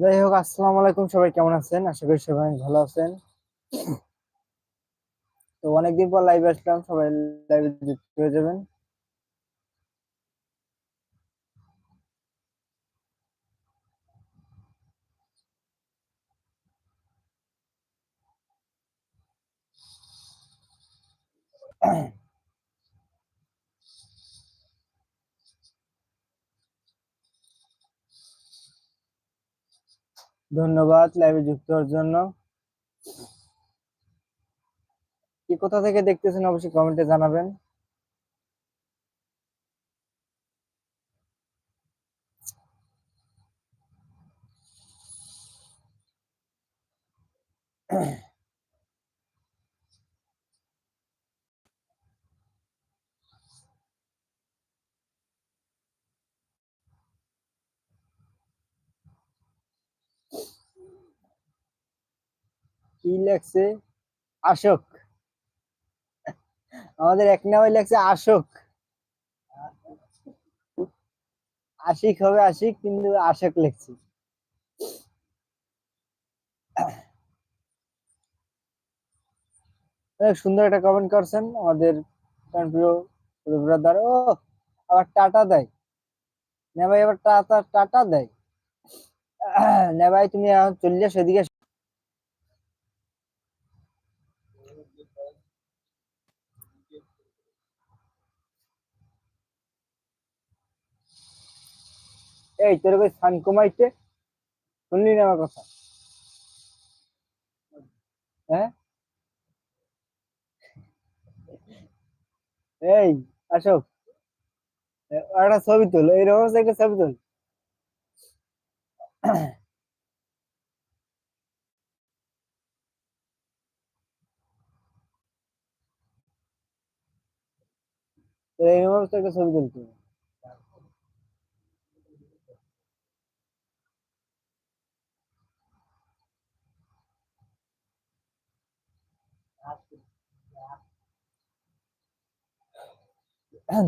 যাই হোক আসসালামু আলাইকুম। সবাই কেমন আছেন? আশা করি সবাই ভালো আছেন। তো অনেকদিন পর লাইভে আসলাম। সবাই লাইভে যুক্ত হয়ে যাবেন। ধন্যবাদ লাইভে যুক্ত হওয়ার জন্য। কি কোথা থেকে দেখতেছেন অবশ্যই কমেন্টে জানাবেন। কি লেখছে আশোক। আমাদের এক নামে লেখছে আশোক। আশিক হবে আশিক, কিন্তু আশোক লেখছি। অনেক সুন্দর একটা কমেন্ট করছেন আমাদের ব্রাদার। ও, আবার টাটা দেয়। না আবার টাটা টাটা দেয়। না ভাই তুমি এখন চলে যাও এই, তোর ভাই সান কমাইতে শুনলি না আমার কথা? হ্যাঁ? এই অশোক একটা ছবি তোল এইরকম একটা ছবি তোল। এইরকম একটা ছবি তুলতে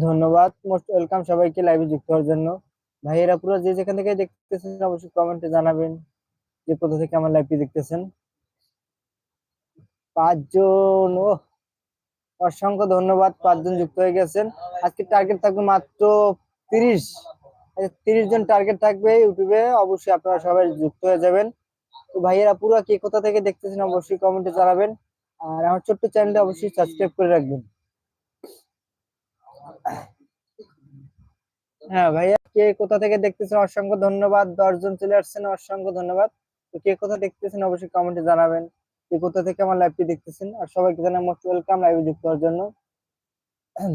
ধন্যবাদ। মোস্ট ওয়েলকাম সবাইকে লাইভে যুক্ত হওয়ার জন্য। ভাইয়েরা পুরো যে যেখান থেকে দেখতেছেন, অবশ্যই কমেন্টে জানাবেন যে কোথা থেকে আমার লাইভটি দেখতেছেন। পাঁচজন ও অসংখ্য ধন্যবাদ, পাঁচজন যুক্ত হয়ে গেছেন। আজকে টার্গেট থাকবে মাত্র তিরিশ। তিরিশ জন টার্গেট থাকবে ইউটিউবে, অবশ্যই আপনারা সবাই যুক্ত হয়ে যাবেন। তো ভাইয়েরা পুরো কে কোথা থেকে দেখতেছেন, অবশ্যই কমেন্টে জানাবেন। আর আমার ছোট্ট চ্যানেলটা অবশ্যই সাবস্ক্রাইব করে রাখবেন। হ্যাঁ ভাইয়া, কে কোথা থেকে দেখতেছেন অসংখ্য ধন্যবাদ। দশজন চলে আসছেন, অসংখ্য ধন্যবাদ। তো কে কোথা দেখতেছেন অবশ্যই কমেন্টে জানাবেন। কে কোথা থেকে আমার লাইভটি দেখতেছেন, আর সবাইকে জানাই মোস্ট ওয়েলকাম লাইভে যুক্ত হওয়ার জন্য।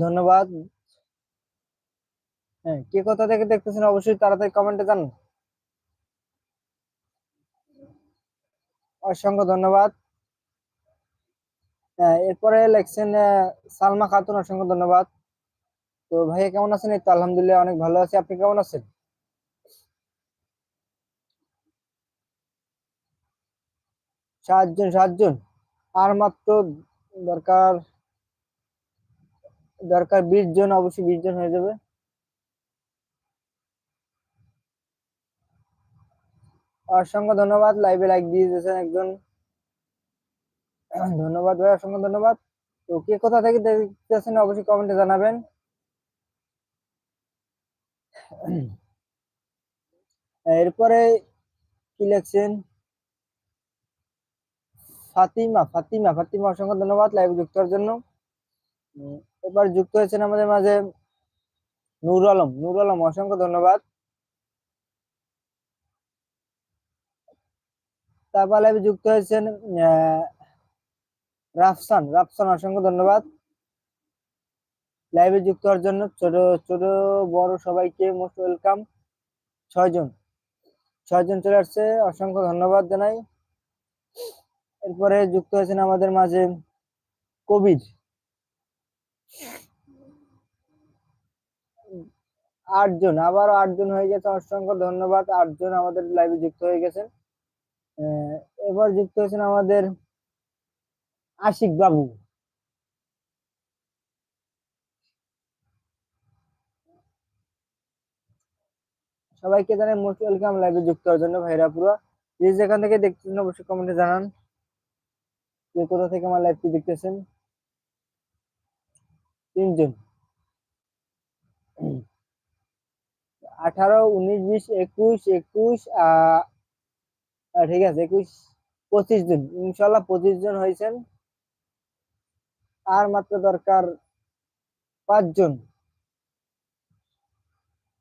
ধন্যবাদ। হ্যাঁ কে কোথা থেকে দেখতেছেন অবশ্যই তাড়াতাড়ি কমেন্টে জানান। অসংখ্য ধন্যবাদ। এরপরে লেখছেন সালমা খাতুন, অসংখ্য ধন্যবাদ। তো ভাইয়া কেমন আছেন? এই তো আলহামদুলিল্লাহ অনেক ভালো আছি। আপনি কেমন আছেন? সাতজন সাতজন। আর মাত্র দরকার দরকার বিশ জন, অবশ্যই বিশ জন হয়ে যাবে। অসংখ্য ধন্যবাদ। লাইভে লাইক দিয়ে দিয়েছেন একজন। ধন্যবাদ ভাই অসংখ্য ধন্যবাদ। তো কে কোথা থেকে দেখতেছেন অবশ্যই কমেন্টে জানাবেন। এরপরে কি লিখছেন? ফাতিমা ফাতিমা ফাতিমা অসংখ্য ধন্যবাদ লাইভে যুক্ত হওয়ার জন্য। এবার যুক্ত হয়েছেন আমাদের মাঝে নূর আলম। নূর আলম অসংখ্য ধন্যবাদ। তারপর লাইভে যুক্ত হয়েছেন আহ, রাফসান রাফসান, অসংখ্য ধন্যবাদ। লাইভে যুক্ত হওয়ার জন্য ছোট ছোট, বড় সবাইকে মোস্ট ওয়েলকাম ছয়জন ছয়জন চলে আসছে, অসংখ্য ধন্যবাদ জানাই। এরপরে যুক্ত হয়েছেন আমাদের মাঝে কবির। আটজন আবার আটজন হয়ে গেছে, অসংখ্য ধন্যবাদ। আটজন আমাদের লাইভে যুক্ত হয়ে গেছেন। এবার যুক্ত হয়েছেন আমাদের আশিক বাবু। সবাইকে জানাই মোস্ট ওয়েলকাম লাইভে যুক্ত হওয়ার জন্য ভাইরা পুরো। যে যেখান থেকে দেখতেছেন অবশ্যই কমেন্টে জানান। যে কোথা থেকে আমার লাইভটি দেখতেছেন? তিনজন। আঠারো, উনিশ, বিশ, একুশ একুশ ঠিক আছে, একুশ, পঁচিশ জন। ইনশাল্লাহ পঁচিশ জন হয়েছেন। আর মাত্র দরকার পাঁচজন।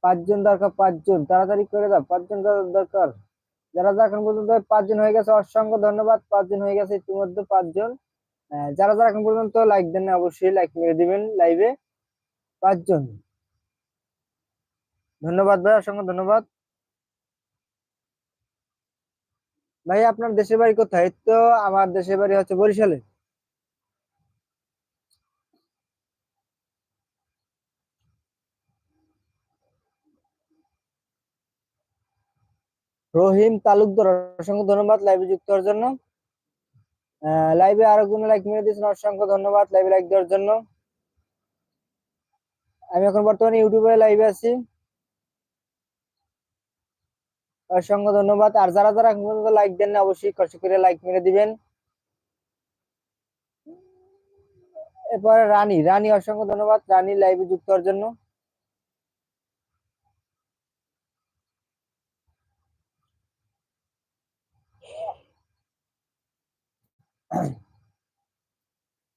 পাঁচজন দরকার পাঁচজন। তাড়াতাড়ি করে দাও, পাঁচজন দরকার। যারা যারা এখন পর্যন্ত পাঁচজন হয়ে গেছে, অসংখ্য ধন্যবাদ। পাঁচজন হয়ে গেছে ইতিমধ্যে পাঁচজন। যারা যারা এখন পর্যন্ত লাইক দেন অবশ্যই লাইক মেরে দিবেন লাইভে পাঁচজন। ধন্যবাদ ভাই, অসংখ্য ধন্যবাদ। ভাই, আপনার দেশের বাড়ি কোথায়? তো, আমার দেশের বাড়ি হচ্ছে বরিশালে। রহিম তালুকদার, অসংখ্য ধন্যবাদ লাইভে যুক্ত হওয়ার জন্য। লাইভে আরও কোনো লাইক মেরে দিয়েছেন, অসংখ্য ধন্যবাদ লাইভে লাইক দেওয়ার জন্য। আমি এখন বর্তমানে ইউটিউবে লাইভে আছি। অসংখ্য ধন্যবাদ। আর যারা যারা লাইক দেন না অবশ্যই কষ্ট করে লাইক মেরে দিবেন। এরপরে রানী রানী, অসংখ্য ধন্যবাদ। রানী লাইভে যুক্ত হওয়ার জন্য।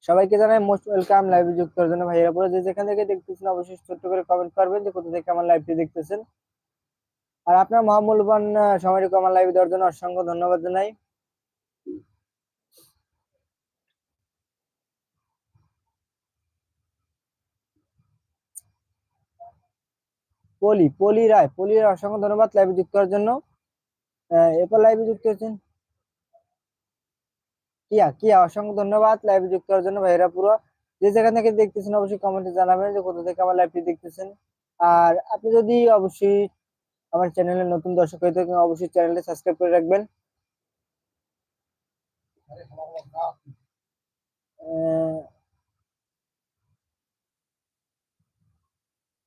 সবাইকে জানাই মোস্ট ওয়েলকাম লাইভে যুক্ত হওয়ার জন্য ভাইয়েরা। পুরো যে যেখান থেকে দেখতেছেন, অবশ্যই ছোট্ট করে কমেন্ট করবেন যে কোথা থেকে আমার লাইভটি দেখতেছেন। আর আপনার মহামূল্যবান সময়টুকু আমার লাইভে দেওয়ার জন্য অসংখ্য ধন্যবাদ জানাই। পলি পলি রায় পলি রায় অসংখ্য ধন্যবাদ লাইভে যুক্ত হওয়ার জন্য। এরপর লাইভে যুক্ত হয়েছেন কিয়া কিয়া, অসংখ্য ধন্যবাদ লাইভে যুক্ত হওয়ার জন্য ভাইরা পুরো। যে যেখান থেকে দেখতেছেন অবশ্যই কমেন্টে জানাবেন যে কোথা থেকে আমার লাইভটি দেখতেছেন। আর আপনি যদি অবশ্যই আমার চ্যানেলে নতুন দর্শক হয়ে থাকেন, অবশ্যই চ্যানেলটি সাবস্ক্রাইব করে রাখবেন।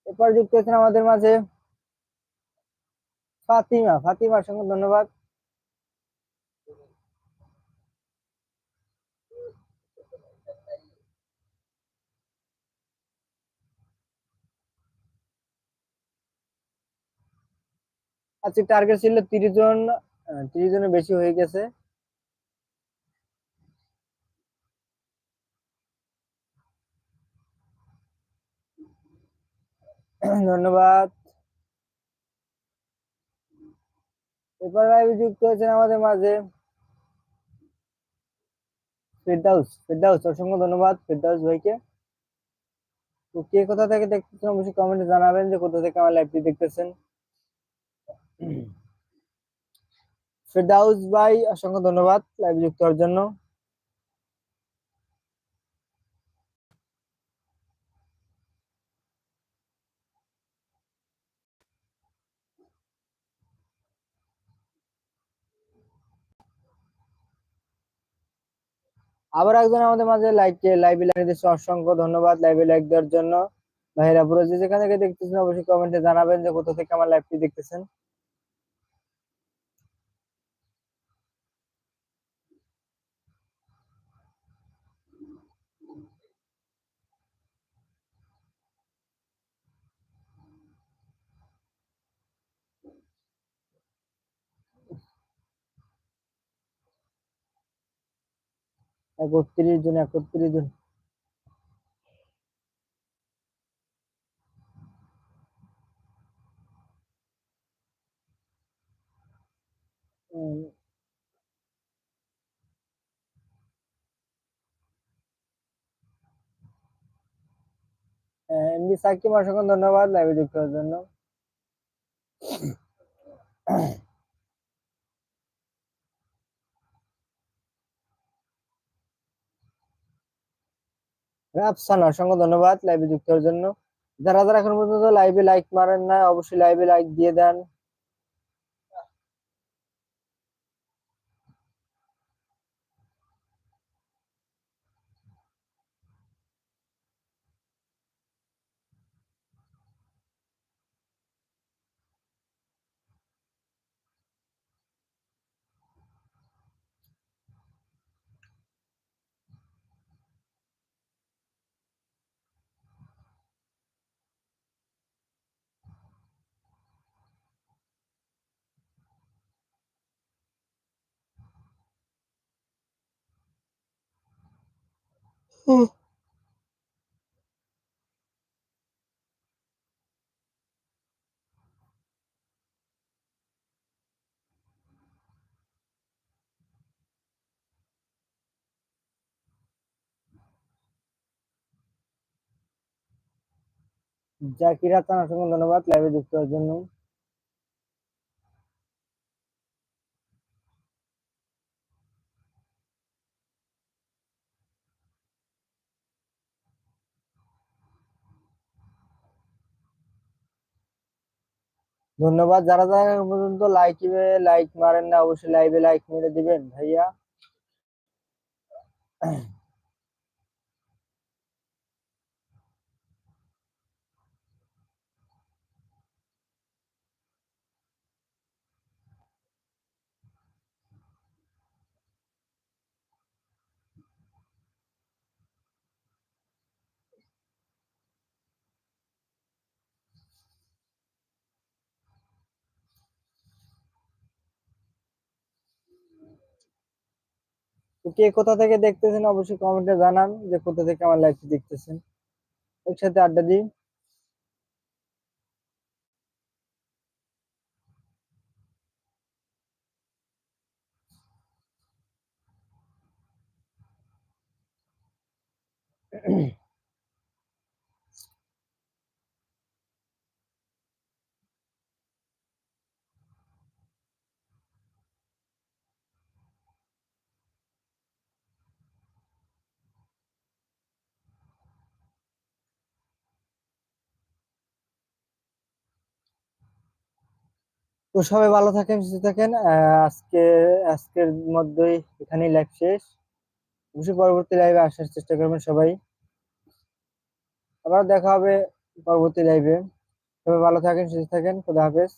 এরপর যুক্ত আমাদের মাঝে ফাতিমা। ফাতিমার সঙ্গে ধন্যবাদ। আজকে টার্গেট ছিল তিরিশ জন তিরিশ জনের বেশি হয়ে গেছে। ধন্যবাদ। এরপর লাইভে যুক্ত হয়েছেন আমাদের মাঝে। ফেরদাউস ফেরদাউস, অসংখ্য ধন্যবাদ ফেরদাউস ভাইকে। তো কে কোথা থেকে দেখতেছেন অবশ্যই কমেন্টে জানাবেন যে কোথা থেকে আমার লাইভটি দেখতেছেন। ফেরদাউস ভাই, অসংখ্য ধন্যবাদ লাইভ যুক্ত হওয়ার জন্য। আবার একজন আমাদের মাঝে লাইক লাইভে লাইক দিচ্ছে অসংখ্য ধন্যবাদ লাইভে লাইক দেওয়ার জন্য। ভাইরা পুরো যেখান থেকে দেখতেছেন, অবশ্যই কমেন্টে জানাবেন যে কোথা থেকে আমার লাইভটি দেখতেছেন। একত্রিশ জন একত্রিশ জন। এমনি সাকিব অসংখ্য ধন্যবাদ লাইভে যুক্ত হওয়ার জন্য। রাফসান অসংখ্য ধন্যবাদ লাইভে যুক্ত হওয়ার জন্য। যারা যারা এখন পর্যন্ত লাইভে লাইক মারেন না অবশ্যই লাইভে লাইক দিয়ে দেন। জাকির হাসান অসংখ্য ধন্যবাদ লাইভে যুক্ত হওয়ার জন্য। ধন্যবাদ। যারা যারা পর্যন্ত লাইক লাইক মারেন না অবশ্যই লাইভে লাইক মেরে দিবেন। ভাইয়া? কে কোথা থেকে দেখতেছেন অবশ্যই কমেন্টে জানান যে কোথা থেকে আমার লাইভটি দেখতেছেন। একসাথে আড্ডা দিই। তো সবাই ভালো থাকেন, সুস্থ থাকেন। আজকে, আজকের মধ্যেই এখানেই লাইভ শেষ। অবশ্যই পরবর্তী লাইভে আসার চেষ্টা করবেন সবাই। আবার দেখা হবে পরবর্তী লাইভে সবাই ভালো থাকেন, সুস্থ থাকেন। খুদা হাফেজ।